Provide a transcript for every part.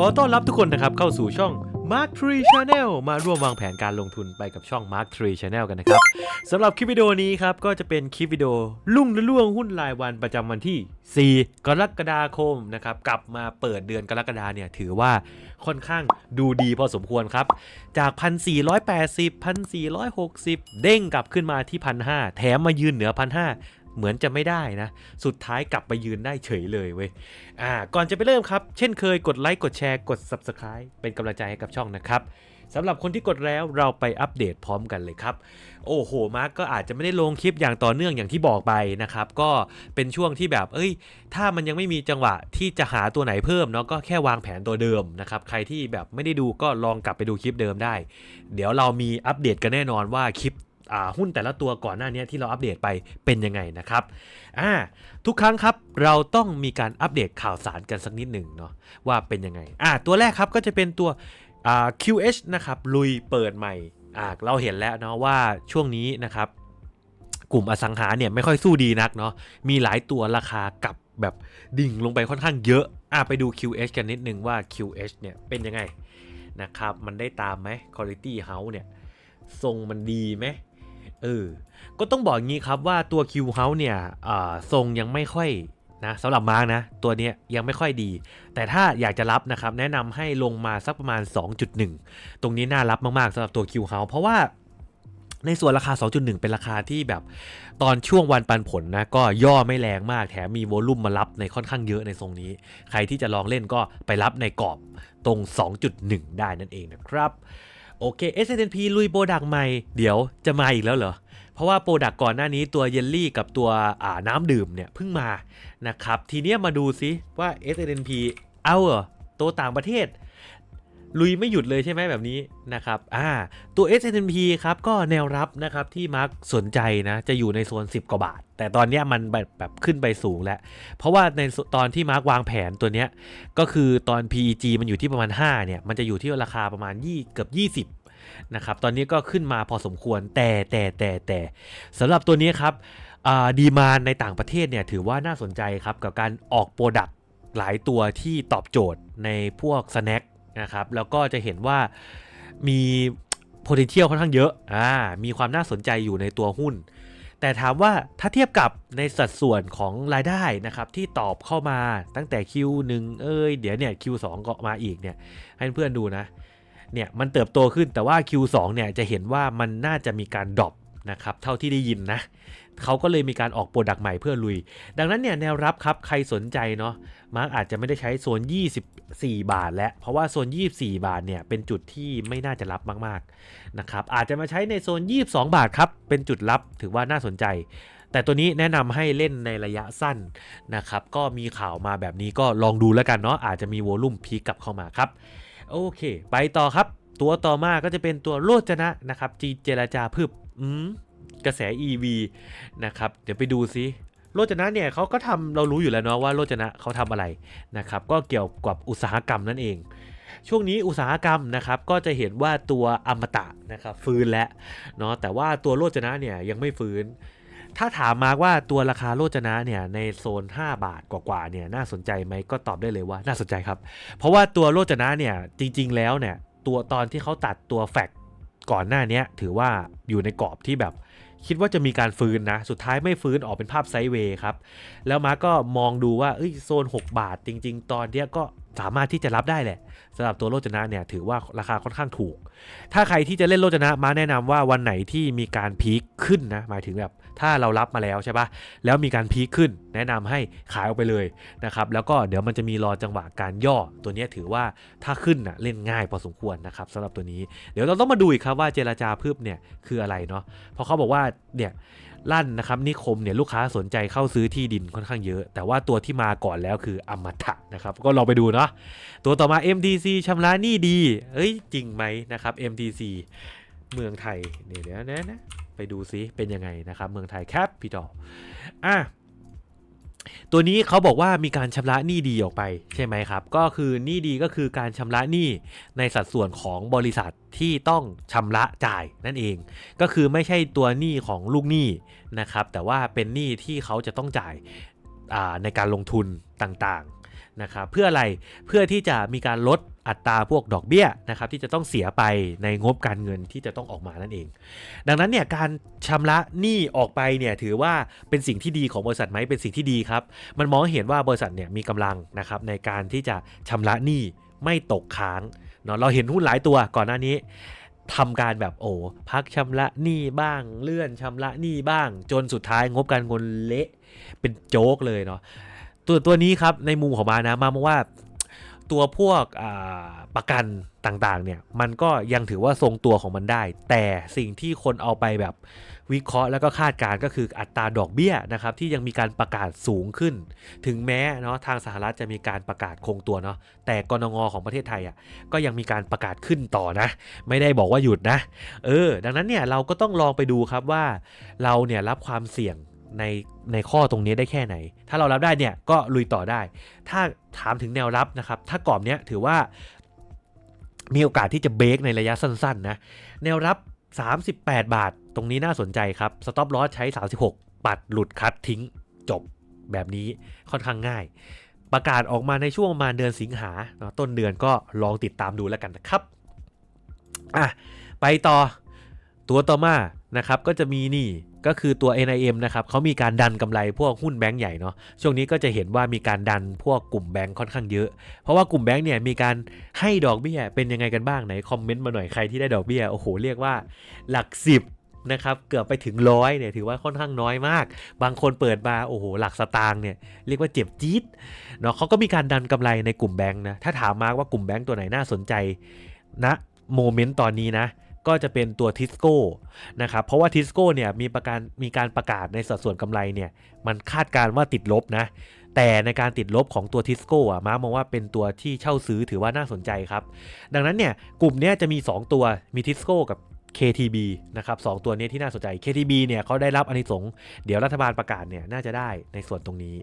ขอต้อนรับทุกคนนะครับเข้าสู่ช่อง Mark Tree Channel มาร่วมวางแผนการลงทุนไปกับช่อง Mark Tree Channel กันนะครับสำหรับคลิปวิดีโอนี้ครับ ก็จะเป็นคลิปวิดีโอลุ่งและล่วงหุ้นรายวันประจำวันที่ 4 กรกฎาคมนะครับ กลับมาเปิดเดือนกรกฎาเนี่ย ถือว่าค่อนข้างดูดีพอสมควรครับ จาก 1,480 1,460 เด้งกลับขึ้นมาที่ 1,500 แถมมายืนเหนือ 1,500 เหมือนจะไม่ได้นะ สุดท้ายกลับไปยืนได้เฉยเลยเว้ยอ่าก่อนจะไปเริ่มครับ เช่นเคยกดไลค์กดแชร์กด Subscribe เป็นกำลังใจให้กับช่องนะครับสำหรับคนที่กดแล้วเราไปอัปเดตพร้อมกันเลยครับ โอ้โห มาร์กก็อาจจะไม่ได้ลงคลิปอย่างต่อเนื่องอย่างที่บอกไปนะครับ ก็เป็นช่วงที่แบบ เอ้ย ถ้ามันยังไม่มีจังหวะที่จะหาตัวไหนเพิ่มเนาะก็แค่วางแผนตัวเดิมนะครับ ใครที่แบบไม่ได้ดูก็ลองกลับไปดูคลิปเดิมได้ เดี๋ยวเรามีอัปเดตกันแน่นอนว่าคลิป หุ้นแต่ละตัวก่อนหน้านี้ที่เราอัปเดตไปเป็นยังไงนะครับอ่าทุกครั้งครับเราต้องมีการอัปเดตข่าวสารกันสักนิดหนึ่งเนาะว่าเป็นยังไงอ่าตัวแรกครับก็จะเป็นตัว QH นะครับลุยเปิดใหม่อ่าเราเห็นแล้วเนาะว่าช่วงนี้นะครับกลุ่มอสังหาเนี่ยไม่ค่อยสู้ดีนักเนาะมีหลายตัวราคากลับแบบดิ่งลงไปค่อนข้างเยอะอะไปดู QH กันนิดนึงว่า QH เนี่ยเป็นยังไงนะครับ มันได้ตามไหม Quality House เนี่ย ทรงมันดีไหม เออ ก็ต้องบอกงี้ครับว่าตัว Q House เนี่ยทรงยังไม่ค่อยนะสำหรับมาร์กนะ ตัวนี้ยังไม่ค่อยดี แต่ถ้าอยากจะรับนะครับ แนะนำให้ลงมาสักประมาณ 2.1 ตรงนี้น่ารับมากๆสำหรับตัว Q House เพราะว่าในส่วนราคา 2.1 เป็นราคาที่แบบตอนช่วงวันปันผลนะ ก็ย่อไม่แรงมาก แถมมีโวลุ่มมารับในค่อนข้างเยอะในทรงนี้ ใครที่จะลองเล่นก็ไปรับในกรอบตรง 2.1 ได้นั่นเองนะครับ โอเค S&P ลุยโปรดักต์ใหม่ เดี๋ยวจะมาอีกแล้วเหรอ เพราะว่าโปรดักต์ก่อนหน้านี้ตัวเยลลี่กับตัวน้ำดื่มเนี่ยเพิ่งมานะครับ ทีเนี้ยมาดูซิว่า S&P เอาเหรอตัวต่างประเทศ ลุยไม่หยุดเลยใช่ไหมแบบนี้นะครับอ่าตัว S&P ครับก็แนวรับนะครับที่มาร์คสนใจนะจะอยู่ในโซน 10 กว่าบาท แต่ตอนเนี้ยมันแบบแบบขึ้นไปสูงแล้ว เพราะว่าในตอนที่มาร์ควางแผนตัวเนี้ยก็คือตอน PEG มันอยู่ที่ประมาณ 5 เนี่ย มันจะอยู่ที่ราคาประมาณ20เกือบ 20 นะครับ ตอนนี้ก็ขึ้นมาพอสมควรแต่แต่แต่แต่สำหรับตัวนี้ครับดีมานในต่างประเทศเนี่ยถือว่าน่าสนใจครับกับการออกโปรดักต์หลายตัวที่ตอบโจทย์ในพวกสแน็คนะครับแล้วก็จะเห็นว่ามี potential ค่อนข้างเยอะอ่ามีความน่าสนใจอยู่ในตัวหุ้น แต่ถามว่าถ้าเทียบกับในสัดส่วนของรายได้นะครับที่ตอบเข้ามาตั้งแต่ Q1 เอ้ยเดี๋ยวเนี่ย Q2 ก็มาอีกเนี่ยให้เพื่อนดูนะเนี่ยมันเติบโตขึ้นแต่ว่า Q2 เนี่ยจะเห็นว่ามันน่าจะมีการดรอป นะครับเท่าที่ได้ยินนะเขาก็เลยมีการออกโปรดักต์ใหม่เพื่อลุย ดังนั้นเนี่ยแนวรับครับใครสนใจเนาะมาร์กอาจจะไม่ได้ใช้โซน 24 บาทแล้ว เพราะว่าโซน 24 บาทเนี่ยเป็นจุดที่ไม่น่าจะรับมากๆนะครับอาจจะมาใช้ในโซน 22 บาทครับเป็นจุดรับถือว่าน่าสนใจ แต่ตัวนี้แนะนำให้เล่นในระยะสั้นนะครับก็มีข่าวมาแบบนี้ก็ลองดูแล้วกันเนาะอาจจะมีโวลุ่มพีคกลับเข้ามาครับโอเค ไปต่อครับ ตัวต่อมาก็จะเป็นตัวโลจนะนะครับจีเจรจาพึบ อืมกระแส EV นะครับ เดี๋ยวไปดูซิโลจนะเนี่ยเขาก็ทำเรารู้อยู่แล้วเนาะว่าโลจนะเขาทำอะไรนะครับ ก็เกี่ยวกับอุตสาหกรรมนั่นเอง ช่วงนี้อุตสาหกรรมนะครับก็จะเห็นว่าตัวอมตะนะครับฟื้นแล้วเนาะแต่ว่าตัวโลจนะเนี่ยยังไม่ฟื้น ถ้าถามมาว่าตัวราคาโลจนะเนี่ยในโซน 5 บาทกว่าๆเนี่ยน่าสนใจไหมก็ตอบได้เลยว่าน่าสนใจครับ เพราะว่าตัวโลจนะเนี่ยจริง ๆ แล้วเนี่ยตัวตอนที่เขาตัดตัวแฟก ก่อนหน้านี้ถือว่าอยู่ในกรอบที่แบบคิดว่าจะมีการฟื้นนะ สุดท้ายไม่ฟื้นออกเป็นภาพไซด์เวย์ครับ แล้วมาก็มองดูว่าเอ้ยโซน 6 บาทจริง ๆ ตอนเนี้ยก็สามารถที่จะรับได้แหละ สำหรับตัวโลจนะเนี่ยถือว่าราคาค่อนข้างถูก ถ้าใครที่จะเล่นโลจนะมาแนะนำว่าวันไหนที่มีการพีคขึ้นนะหมายถึงแบบถ้าเรารับมาแล้วใช่ปะแล้วมีการพีคขึ้น แนะนำให้ขายออกไปเลยนะครับแล้วก็เดี๋ยวมันจะมีรอจังหวะการย่อตัวนี้ถือว่าถ้าขึ้นนะเล่นง่ายพอสมควรนะครับสำหรับตัวนี้ เดี๋ยวเราต้องมาดูอีกครับว่าเจราจาพืบเนี่ยคืออะไรเนาะเพราะเขาบอกว่าเนี่ย ลั่นนะครับนิคมเนี่ยลูกค้าสนใจเข้าซื้อที่ดินค่อนข้างเยอะ แต่ว่าตัวที่มาก่อนแล้วคืออมตะนะครับก็ลองไปดูเนาะตัวต่อมา MTC ชำระหนี้ดีเอ้ยจริงไหมนะครับ MTC เมืองไทยเนี่ยเดี๋ยวนะนะไปดูซิเป็นยังไงนะครับเมืองไทยแคปปิตอลอะ ตัวนี้เขาบอกว่ามีการชำระหนี้ดีออกไปใช่ไหมครับ ก็คือหนี้ดีก็คือการชำระหนี้ในสัดส่วนของบริษัทที่ต้องชำระจ่ายนั่นเอง ก็คือไม่ใช่ตัวหนี้ของลูกหนี้นะครับ แต่ว่าเป็นหนี้ที่เขาจะต้องจ่ายในการลงทุนต่างๆนะครับเพื่ออะไรเพื่อที่จะมีการลด อัตราพวกดอกเบี้ยนะครับที่จะต้องเสียไปในงบการเงินที่จะต้องออกมานั่นเอง ดังนั้นเนี่ยการชำระหนี้ออกไปเนี่ยถือว่าเป็นสิ่งที่ดีของบริษัทไหมเป็นสิ่งที่ดีครับ มันมองเห็นว่าบริษัทเนี่ยมีกำลังนะครับในการที่จะชำระหนี้ไม่ตกค้างเนาะเราเห็นหุ้นหลายตัวก่อนหน้านี้ทำการแบบโอ้พักชำระหนี้บ้าง เลื่อนชำระหนี้บ้าง จนสุดท้ายงบการเงินเละเป็นโจ๊กเลยเนาะตัวตัวนี้ครับในมุมของมานะมามองว่า ตัวพวกประกันต่างๆเนี่ยมันก็ยังถือว่าทรงตัวของมันได้ แต่สิ่งที่คนเอาไปแบบวิเคราะห์แล้วก็คาดการก็คืออัตราดอกเบี้ยนะครับที่ยังมีการประกาศสูงขึ้น ถึงแม้เนาะทางสหรัฐจะมีการประกาศคงตัวเนาะแต่กรงงของประเทศไทยอะก็ยังมีการประกาศขึ้นต่อนะ ไม่ได้บอกว่าหยุดนะ เออ ดังนั้นเนี่ยเราก็ต้องลองไปดูครับว่าเราเนี่ยรับความเสี่ยง ในในข้อตรงนี้ได้แค่ไหน ถ้าเรารับได้เนี่ยก็ลุยต่อได้ ถ้าถามถึงแนวรับนะครับ ถ้ากรอบเนี้ยถือว่ามีโอกาสที่จะเบรกในระยะสั้นๆนะ แนวรับ 38 บาท ตรงนี้น่าสนใจครับ สต็อปลอสใช้ 36 ปัดหลุดคัดทิ้งจบแบบนี้ค่อนข้างง่าย ประกาศออกมาในช่วงประมาณเดือนสิงหาเนาะต้นเดือนก็ลองติดตามดูแล้วกันนะครับ อะ ไปต่อ ตัวต่อมานะครับก็จะมีนี่ก็คือตัว NIM นะครับเขามีการดันกำไรพวกหุ้นแบงก์ใหญ่เนาะช่วงนี้ก็จะเห็นว่ามีการดันพวกกลุ่มแบงก์ค่อนข้างเยอะ เพราะว่ากลุ่มแบงก์เนี่ยมีการให้ดอกเบี้ยเป็นยังไงกันบ้างไหนคอมเมนต์มาหน่อยใครที่ได้ดอกเบี้ยโอ้โหเรียกว่าหลักสิบนะครับเกือบไปถึงร้อยเนี่ยถือว่าค่อนข้างน้อยมาก บางคนเปิดมาโอ้โหหลักสตางค์เนี่ยเรียกว่าเจ็บจี๊ดเนาะเขาก็มีการดันกำไรในกลุ่มแบงก์นะถ้าถามมาว่ากลุ่มแบงก์ตัวไหนน่าสนใจณนะโมเมนต์ตอนนี้นะ ก็จะเป็นตัวทิสโก้นะครับเพราะว่าทิสโก้เนี่ยมีประการมีการประกาศในสัดส่วนกำไรเนี่ยมันคาดการณ์ว่าติดลบนะแต่ในการติดลบของตัวทิสโก้อะม้ามองว่าเป็นตัวที่เช่าซื้อถือว่าน่าสนใจครับ ดังนั้นเนี่ยกลุ่มเนี้ยจะมี 2 ตัวมีทิสโก้กับ KTB นะครับสองตัวนี้ที่น่าสนใจ KTB เนี่ยเขาได้รับอนิสงเดี๋ยวรัฐบาลประกาศเนี่ยน่าจะได้ในส่วนตรงนี้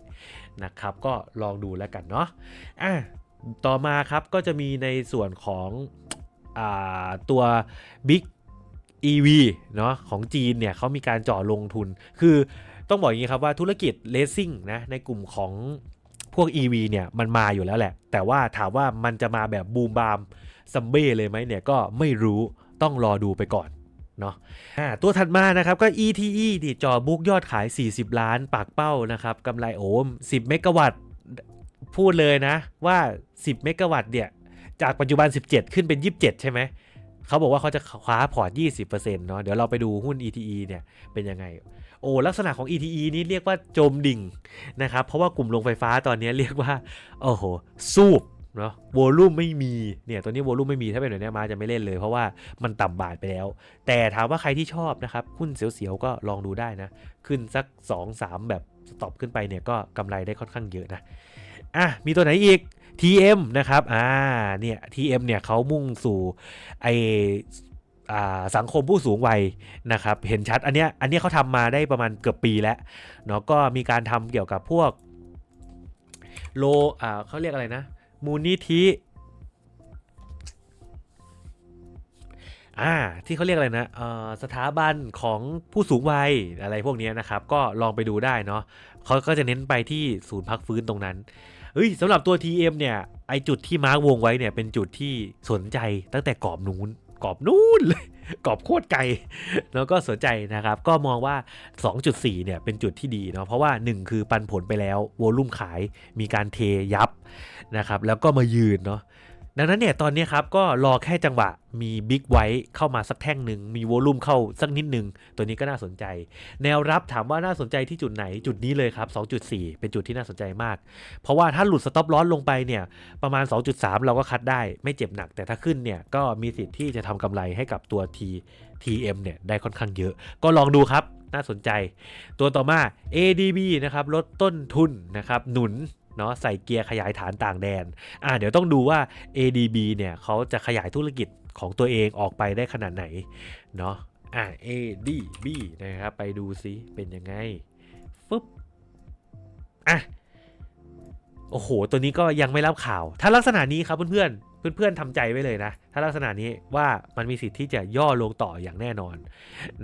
นะครับ ก็ลองดูแล้วกันเนาะอะต่อมาครับก็จะมีในส่วนของ ตัว Big EV เนาะของจีนเนี่ยเขามีการจาะลงทุน คือต้องบอกอย่างนี้ครับว่าธุรกิจเลสซิ่งนะในกลุ่มของพวก EV เนี่ยมันมาอยู่แล้วแหละ แต่ว่าถามว่ามันจะมาแบบบูมบามซัมเบ้เลยไหมเนี่ยก็ไม่รู้ต้องรอดูไปก่อนเนาะตัวถัดมานะครับก็ ETE ที่จอบุ๊กยอดขาย 40 ล้านปากเป้านะครับกำไรโอม 10 เมกะวัตต์พูดเลยนะว่า 10 เมกะวัตต์เนี่ย จากปัจจุบัน 17 ขึ้นเป็น 27 ใช่ไหม เขาบอกว่าเขาจะคว้าพอร์ต 20%เนาะ เดี๋ยวเราไปดูหุ้น ETE เนี่ยเป็นยังไง โอ้ ลักษณะของ ETE นี่เรียกว่าโจมดิ่งนะครับ เพราะว่ากลุ่มโรงไฟฟ้าตอนนี้เรียกว่า โอ้โห สูบเนาะโวลูมไม่มีเนี่ยตัวนี้โวลูมไม่มีถ้าเป็นแบบนี้มาจะไม่เล่นเลย เพราะว่ามันต่ำบาทไปแล้ว แต่ถามว่าใครที่ชอบนะครับหุ้นเสียวๆก็ลองดูได้นะ ขึ้นสัก 2-3 แบบสต็อปขึ้นไปเนี่ยก็กำไรได้ค่อนข้างเยอะนะอะมีตัวไหนอีก TM นะครับอ่าเนี่ย TM เนี่ยเขามุ่งสู่ไออาสังคมผู้สูงวัยนะครับเห็นชัดอันเนี้ยอันเนี้ยเขาทำมาได้ประมาณเกือบปีแล้วเนาะก็มีการทำเกี่ยวกับพวกโลอ่าเขาเรียกอะไรนะ มูลนิธิอ่าที่เขาเรียกอะไรนะอ่อสถาบันของผู้สูงวัยอะไรพวกเนี้ยนะครับ ก็ลองไปดูได้เนาะเขาก็จะเน้นไปที่ศูนย์พักฟื้นตรงนั้น เฮ้ยสำหรับตัว TM เนี่ยไอจุดที่มาร์กวงไว้เนี่ยเป็นจุดที่สนใจตั้งแต่กรอบนู้นกรอบนู้นเลยกรอบโคตรไกลแล้วก็สนใจนะครับ ก็มองว่า 2.4 เนี่ยเป็นจุดที่ดีเนาะเพราะว่า 1 คือปันผลไปแล้ว โวลุ่มขายมีการเทยับนะครับ แล้วก็มายืนเนาะ ดังนั้นเนี่ยตอนนี้ครับก็รอแค่จังหวะมีบิ๊กไว้เข้ามาสักแท่งหนึ่งมีโวลุ่มเข้าสักนิดหนึ่งตัวนี้ก็น่าสนใจ แนวรับถามว่าน่าสนใจที่จุดไหนจุดนี้เลยครับ 2.4 เป็นจุดที่น่าสนใจมาก เพราะว่าถ้าหลุดสต็อปลอสลงไปเนี่ยประมาณ 2.3 เราก็คัดได้ไม่เจ็บหนัก แต่ถ้าขึ้นเนี่ยก็มีสิทธิ์ที่จะทำกำไรให้กับตัว T TM เนี่ยได้ค่อนข้างเยอะ ก็ลองดูครับน่าสนใจ ตัวต่อมา ADB นะครับลดต้นทุนนะครับหนุน เนาะใส่เกียร์ขยายฐานต่างแดนอ่าเดี๋ยวต้องดูว่า ADB เนี่ยเขาจะขยายธุรกิจของตัวเองออกไปได้ขนาดไหนเนาะอ่า ADB นะครับไปดูซิเป็นยังไงฟึบอะโอ้โห ตัวนี้ก็ยังไม่รับข่าว ถ้าลักษณะนี้ครับเพื่อนๆ เพื่อนๆทำใจไว้เลยนะ ถ้าลักษณะนี้ว่ามันมีสิทธิ์ที่จะย่อลงต่ออย่างแน่นอน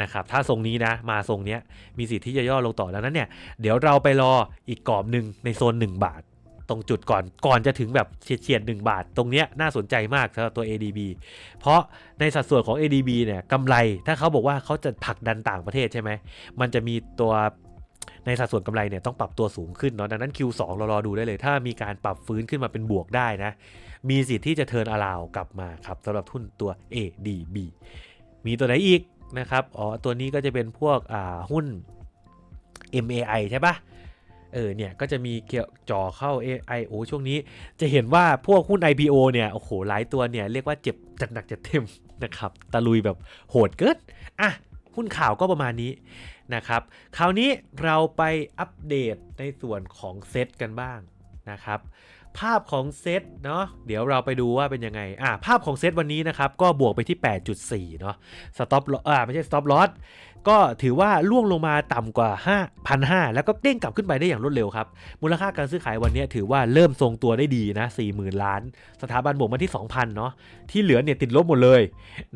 นะครับ ถ้าทรงนี้นะ มาทรงเนี้ยมีสิทธิ์ที่จะย่อลงต่อแล้วนั้นเนี่ย เดี๋ยวเราไปรออีกกรอบหนึ่งในโซน 1 บาท ตรงจุดก่อนก่อนจะถึงแบบเฉียดๆ1บาท ตรงเนี้ยน่าสนใจมากสำหรับตัว ADB เพราะในสัดส่วนของ ADB เนี่ยกำไรถ้าเขาบอกว่าเขาจะผลักดันต่างประเทศใช่ไหมมันจะมีตัวในสัดส่วนกำไรเนี่ยต้องปรับตัวสูงขึ้นเนาะดังนั้น Q2 เรารอดูได้เลย ถ้ามีการปรับฟื้นขึ้นมาเป็นบวกได้นะ มีสิทธิ์ที่จะเทิร์นอลาวกลับมาครับสำหรับทุนตัว ADB มีตัวไหนอีกนะครับอ๋อตัวนี้ก็จะเป็นพวกอ่าหุ้น MAI ใช่ปะเออเนี่ยก็จะมีเกี่ยวจ่อเข้า AI โอช่วงนี้ จะเห็นว่าพวกหุ้น IPO เนี่ยโอ้โหหลายตัวเนี่ยเรียกว่าเจ็บจัดหนักจัดเต็มนะครับตะลุยแบบโหดเกินอะหุ้นข่าวก็ประมาณนี้นะครับคราวนี้เราไปอัปเดตในส่วนของเซตกันบ้างนะครับ ภาพของเซตเนาะเดี๋ยวเราไปดูว่าเป็นยังไงอะภาพของเซตวันนี้นะครับ ก็บวกไปที่ 8.4 เนาะสต็อปอ่าไม่ใช่สต็อปลอสก็ถือว่าล่วงลงมาต่ำกว่า 5,500 แล้วก็เด้งกลับขึ้นไปได้อย่างรวดเร็วครับ มูลค่าการซื้อขายวันนี้ถือว่าเริ่มทรงตัวได้ดีนะ 40,000 ล้าน สถาบันบวกมาที่ 2,000 เนาะที่เหลือเนี่ยติดลบหมดเลย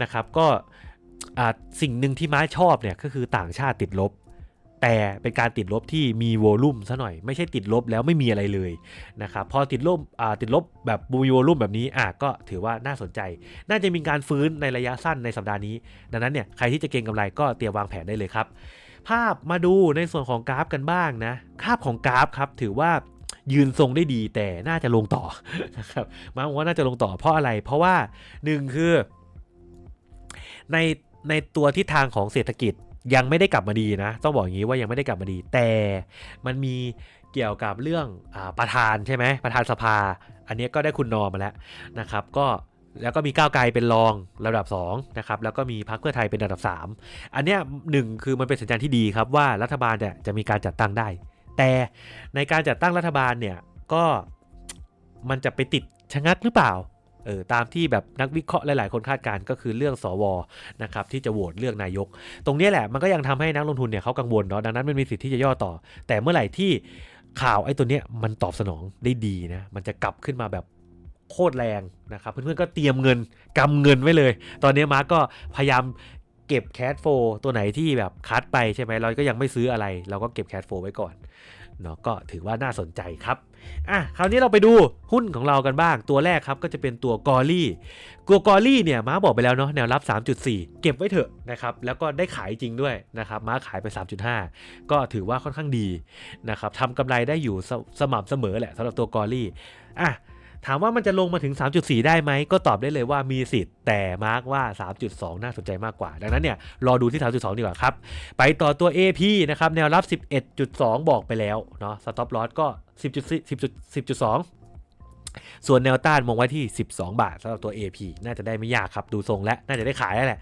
นะครับก็อ่าสิ่งหนึ่งที่ม้าชอบเนี่ยก็คือต่างชาติติดลบ แต่เป็นการติดลบที่มีโวลุ่มซะหน่อย ไม่ใช่ติดลบแล้วไม่มีอะไรเลยนะครับพอติดลบติดลบแบบมีโวลุ่มแบบนี้อะก็ถือว่าน่าสนใจ น่าจะมีการฟื้นในระยะสั้นในสัปดาห์นี้ ดังนั้นเนี่ยใครที่จะเก็งกำไรก็เตรียมวางแผนได้เลยครับ ภาพมาดูในส่วนของกราฟกันบ้างนะภาพของกราฟครับถือว่ายืนทรงได้ดีแต่น่าจะลงต่อนะครับมาบอกว่าน่าจะลงต่อเพราะอะไร เพราะว่าหนึ่งคือ ในในตัวทิศทางของเศรษฐกิจ ยังไม่ได้กลับมาดีนะ ต้องบอกอย่างนี้ว่ายังไม่ได้กลับมาดี แต่มันมีเกี่ยวกับเรื่องอประธานใช่ไหมประธานสภา อันนี้ก็ได้คุณนอมาแล้วนะครับ ก็แล้วก็มีก้าวไกลเป็นรองระดับ2นะครับแล้วก็มีพรรคเพื่อไทยเป็นระดับ 3 อันเนี้ยหนึ่งคือมันเป็นสัญญาณที่ดีครับว่ารัฐบาลเนี่ยจะมีการจัดตั้งได้ แต่ในการจัดตั้งรัฐบาลเนี่ยก็มันจะไปติดชะงักหรือเปล่า เออตามที่แบบนักวิเคราะห์หลาย ๆ คนคาดการณ์ก็คือเรื่องสวนะครับที่จะโหวตเลือกนายก ตรงนี้แหละมันก็ยังทำให้นักลงทุนเนี่ยเขากังวลเนาะดังนั้นมันมีสิทธิ์ที่จะย่อต่อ แต่เมื่อไหร่ที่ข่าวไอ้ตัวเนี้ยมันตอบสนองได้ดีนะมันจะกลับขึ้นมาแบบโคตรแรงนะครับเพื่อนๆก็เตรียมเงินกำเงินไว้เลย ตอนนี้มาร์กก็พยายามเก็บแคชโฟตัวไหนที่แบบคัดไปใช่ไหมเราก็ยังไม่ซื้ออะไร เราก็เก็บแคชโฟไว้ก่อน เนาะก็ถือว่าน่าสนใจครับอะคราวนี้เราไปดูหุ้นของเรากันบ้างตัวแรกครับก็จะเป็นตัวกอรี่กัวกอรี่เนี่ยม้าบอกไปแล้วเนาะแนวรับ 3.4 เก็บไว้เถอะนะครับแล้วก็ได้ขายจริงด้วยนะครับม้าขายไป 3.5 ก็ถือว่าค่อนข้างดีนะครับทำกำไรได้อยู่สสม่ำเสมอแหละสำหรับตัวกอรี่อะ ถามว่ามันจะลงมาถึง 3.4 ได้ไหม ก็ตอบได้เลยว่ามีสิทธิ์ แต่มาร์กว่า 3.2 น่าสนใจมากกว่า ดังนั้นเนี่ย รอดูที่ 3.2 ดีกว่าครับ ไปต่อตัว AP นะครับ แนวรับ 11.2 บอกไปแล้วเนาะสต็อปลอสก็ 10.10 10.2ส่วนแนวต้านมองไว้ที่ 12 บาทสำหรับตัว AP น่าจะได้ไม่ยากครับ ดูทรงและน่าจะได้ขายแล้วแหละ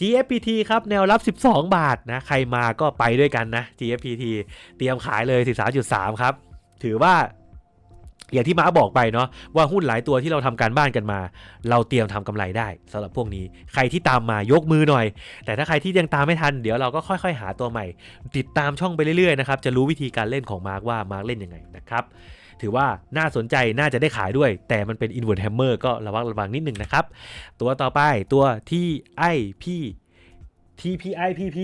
GFPT ครับแนวรับ 12 บาทนะ ใครมาก็ไปด้วยกันนะ GFPT เตรียมขายเลย 13.3 ครับ ถือว่า อย่างที่ม้าบอกไปเนาะว่าหุ้นหลายตัวที่เราทำการบ้านกันมา เราเตรียมทำกำไรได้สำหรับพวกนี้ใครที่ตามมายกมือหน่อย แต่ถ้าใครที่ยังตามไม่ทันเดี๋ยวเราก็ค่อยๆ หาตัวใหม่ ติดตามช่องไปเรื่อยๆนะครับจะรู้วิธีการเล่นของมาร์กว่ามาร์กเล่นยังไงนะครับถือว่าน่าสนใจน่าจะได้ขายด้วย แต่มันเป็น inward hammer ก็ระวังระวังนิดนึงนะครับ ตัวต่อไปตัว TIP TPIPP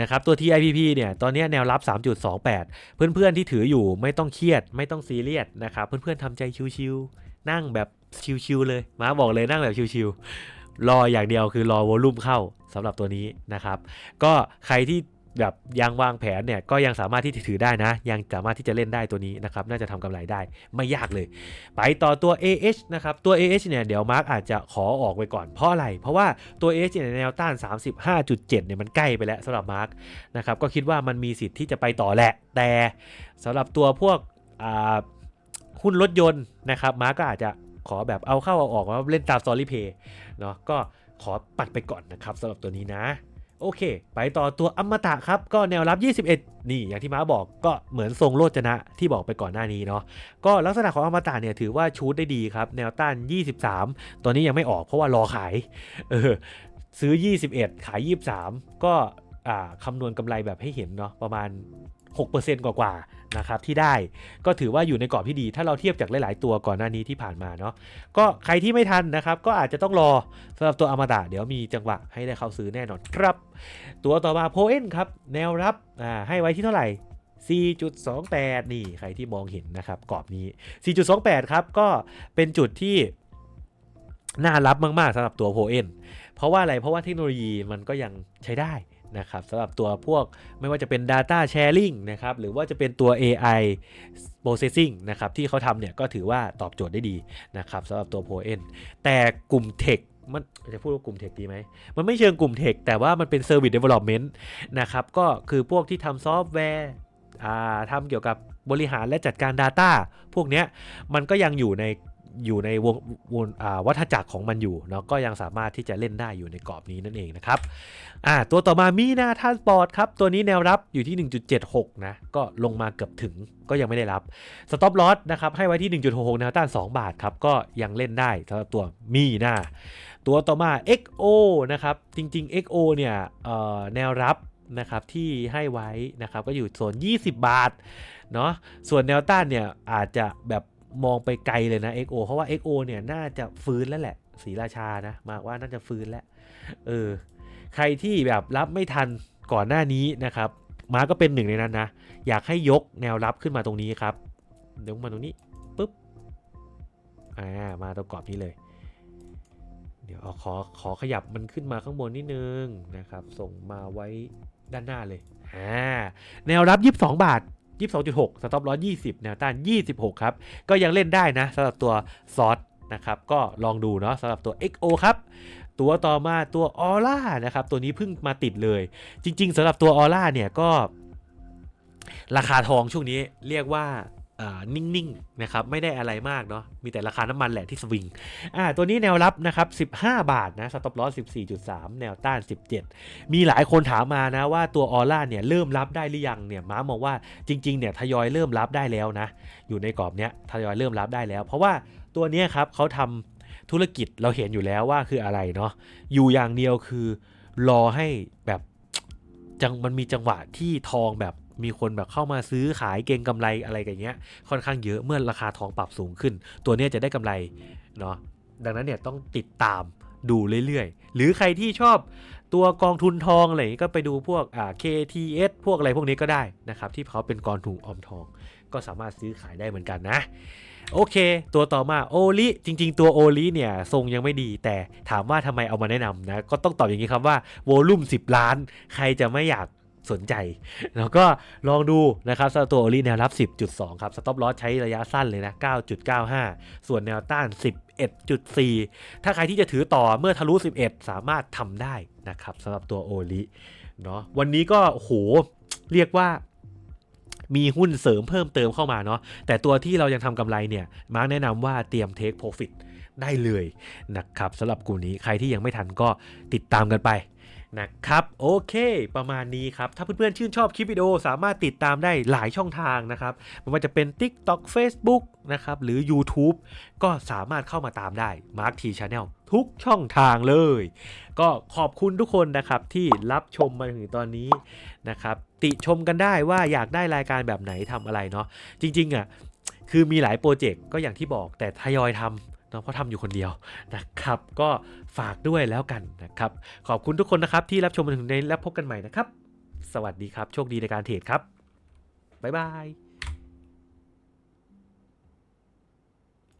นะครับตัว TIPP เนี่ยตอนนี้แนวรับ 3.28 เพื่อนๆที่ถืออยู่ไม่ต้องเครียดไม่ต้องซีเรียสนะครับเพื่อนๆทำใจชิวๆนั่งแบบชิวๆเลยมาบอกเลยนั่งแบบชิวๆรออย่างเดียวคือรอวอลุ่มเข้าสำหรับตัวนี้นะครับ ก็ใครที่ แบบยังวางแผนเนี่ยก็ยังสามารถที่จะถือได้นะ ยังสามารถที่จะเล่นได้ตัวนี้นะครับน่าจะทำกำไรได้ไม่ยากเลย ไปต่อตัว AH นะครับตัว AH เนี่ยเดี๋ยวมาร์กอาจจะขอออกไปก่อนเพราะอะไร เพราะว่าตัว AH เนี่ยแนวต้าน 35.7เนี่ยมันใกล้ไปแล้วสำหรับมาร์กนะครับก็คิดว่ามันมีสิทธิ์ที่จะไปต่อแหละ แต่สำหรับตัวพวกหุ้นรถยนต์นะครับมาร์กก็อาจจะขอแบบเอาเข้าเอาออกว่าเล่นตาม Story Pay เนาะก็ขอปัดไปก่อนนะครับสำหรับตัวนี้นะ โอเค ไปต่อตัวอมตะครับ ก็แนวรับ 21 นี่อย่างที่ม้าบอกก็เหมือนทรงโลจนะที่บอกไปก่อนหน้านี้เนาะก็ลักษณะของอมตะเนี่ยถือว่าชูดได้ดีครับ แนวต้าน 23 ตอนนี้ยังไม่ออกเพราะว่ารอขายเออซื้อ 21 ขาย 23 ก็อ่าคำนวณกำไรแบบให้เห็นเนาะประมาณ 6%กว่าๆนะครับที่ได้ก็ถือว่าอยู่ในกรอบที่ดี ถ้าเราเทียบจากหลาย ๆ ตัวก่อนหน้านี้ที่ผ่านมาเนาะก็ใครที่ไม่ทันนะครับ ก็อาจจะต้องรอสำหรับตัวอมตะเดี๋ยวมีจังหวะให้ได้เข้าซื้อแน่นอนครับ ตัวต่อมาโพเอ็นครับแนวรับอ่าให้ไว้ที่เท่าไหร่4.28 นี่ใครที่มองเห็นนะครับกรอบนี้ 4.28 ครับ ก็เป็นจุดที่น่ารับมาก ๆสำหรับตัวโพเอ็นเพราะว่าอะไรเพราะว่าเทคโนโลยีมันก็ยังใช้ได้ นะครับสำหรับตัวพวกไม่ว่าจะเป็น Data Sharing นะครับหรือว่าจะเป็นตัว AI Processing นะครับที่เขาทำเนี่ยก็ถือว่าตอบโจทย์ได้ดีนะครับสำหรับตัว p o e n แต่กลุ่มเทคมันจะพูดว่ากลุ่มเทคดีไหม มันไม่เชิงกลุ่มเทคแต่ว่ามันเป็น Service Development นะครับ ก็คือพวกที่ทำซอฟต์แวร์ทำเกี่ยวกับบริหารและจัดการ Data พวกนี้มันก็ยังอยู่ใน อยู่ในวงวงวัฏจักรของมันอยู่เนาะก็ยังสามารถที่จะเล่นได้อยู่ในกรอบนี้นั่นเองนะครับอ่าตัวต่อมามีนาท่าสปอร์ตครับ ตัวนี้แนวรับอยู่ที่ 1.76 นะ ก็ลงมาเกือบถึงก็ยังไม่ได้รับสต็อปลอสนะครับให้ไว้ที่ 1.66 แนวต้าน 2 บาทครับ ก็ยังเล่นได้สำหรับตัวมีนาตัวต่อมา XO นะครับ จริง ๆ XO เนี่ยเอ่แนวรับนะครับที่ให้ไว้นะครับก็อยู่โซน 20 บาทเนาะส่วนแนวต้านเนี่ยอาจจะแบบ มองไปไกลเลยนะ XO เพราะว่า XO เนี่ยน่าจะฟื้นแล้วแหละสีราชานะมาว่าน่าจะฟื้นแล้วเออใครที่แบบรับไม่ทันก่อนหน้านี้นะครับ มาก็เป็นหนึ่งในนั้นนะ อยากให้ยกแนวรับขึ้นมาตรงนี้ครับเดี๋ยวมาตรงนี้ปุ๊บอ่ามาตรงกรอบนี้เลย เดี๋ยวขอขอขยับมันขึ้นมาข้างบนนิดนึงนะครับ ส่งมาไว้ด้านหน้าเลยอ่าแนวรับ 22 บาท 22.6สต็อปลอส20 แนวต้าน 26 ครับ ก็ยังเล่นได้นะสำหรับตัวซอสนะครับ ก็ลองดูเนาะสำหรับตัว XO ครับ ตัวต่อมาตัวออร่านะครับ ตัวนี้เพิ่งมาติดเลย จริง ๆสำหรับตัวออร่าเนี่ยก็ ราคาทองช่วงนี้เรียกว่า นิ่งๆนะครับไม่ได้อะไรมากเนาะมีแต่ราคาน้ำมันแหละที่สวิงอ่าตัวนี้แนวรับนะครับ 15 บาทนะสต็อปลอส14.3 แนวต้าน 17 มีหลายคนถามมานะว่าตัวออร่าเนี่ยเริ่มรับได้หรือยังเนี่ยม้ามองว่าจริงๆเนี่ยทยอยเริ่มรับได้แล้วนะ อยู่ในกรอบเนี้ยทยอยเริ่มรับได้แล้ว เพราะว่าตัวนี้ครับเขาทำธุรกิจเราเห็นอยู่แล้วว่าคืออะไรเนาะอยู่อย่างเดียวคือรอให้แบบจังมันมีจังหวะที่ทองแบบ มีคนแบบเข้ามาซื้อขายเก็งกำไรอะไรกันเงี้ยค่อนข้างเยอะเมื่อราคาทองปรับสูงขึ้น ตัวเนี้ยจะได้กำไรเนาะดังนั้นเนี่ยต้องติดตามดูเรื่อยๆ หรือใครที่ชอบตัวกองทุนทองอะไรอย่างงี้ก็ไปดูพวกอ่า KTS พวกอะไรพวกนี้ก็ได้นะครับที่เขาเป็นกองทุนออมทอง ก็สามารถซื้อขายได้เหมือนกันนะ โอเค ตัวต่อมาโอลิจริง ๆ ตัวโอลิเนี่ยทรงยังไม่ดี แต่ถามว่าทำไมเอามาแนะนำนะ ก็ต้องตอบอย่างนี้ครับว่าโวลุ่ม 10 ล้าน ใครจะไม่อยาก สนใจ แล้วก็ลองดูนะครับสำหรับตัวโอลิแนวรับ 10.2 ครับสต็อปลอสใช้ระยะสั้นเลยนะ 9.95 ส่วนแนวต้าน 11.4 ถ้าใครที่จะถือต่อเมื่อทะลุ 11 สามารถทำได้นะครับสำหรับตัวโอลิเนาะวันนี้ก็โอ้โหเรียกว่ามีหุ้นเสริมเพิ่มเติมเข้ามาเนาะแต่ตัวที่เรายังทำกำไรเนี่ย มาร์กแนะนำว่าเตรียมเทคโปรฟิตได้เลยนะครับสำหรับกลุ่มนี้ใครที่ยังไม่ทันก็ติดตามกันไป นะครับโอเค ประมาณนี้ครับ ถ้าเพื่อนๆชื่นชอบคลิปวิดีโอสามารถติดตามได้หลายช่องทางนะครับไม่ว่าจะเป็น TikTok Facebook นะครับหรือ YouTube ก็สามารถเข้ามาตามได้ Mark T Channel ทุกช่องทางเลย ก็ขอบคุณทุกคนนะครับที่รับชมมาถึงตอนนี้นะครับติชมกันได้ว่าอยากได้รายการแบบไหนทำอะไรเนาะจริงๆอะคือมีหลายโปรเจกต์ก็อย่างที่บอกแต่ทยอยทำ เนาะเพราะทำอยู่คนเดียวนะครับ ก็ฝากด้วยแล้วกันนะครับ ขอบคุณทุกคนนะครับที่รับชมมาถึงในแล้วพบกันใหม่นะครับ สวัสดีครับ โชคดีในการเทรดครับบ๊ายบาย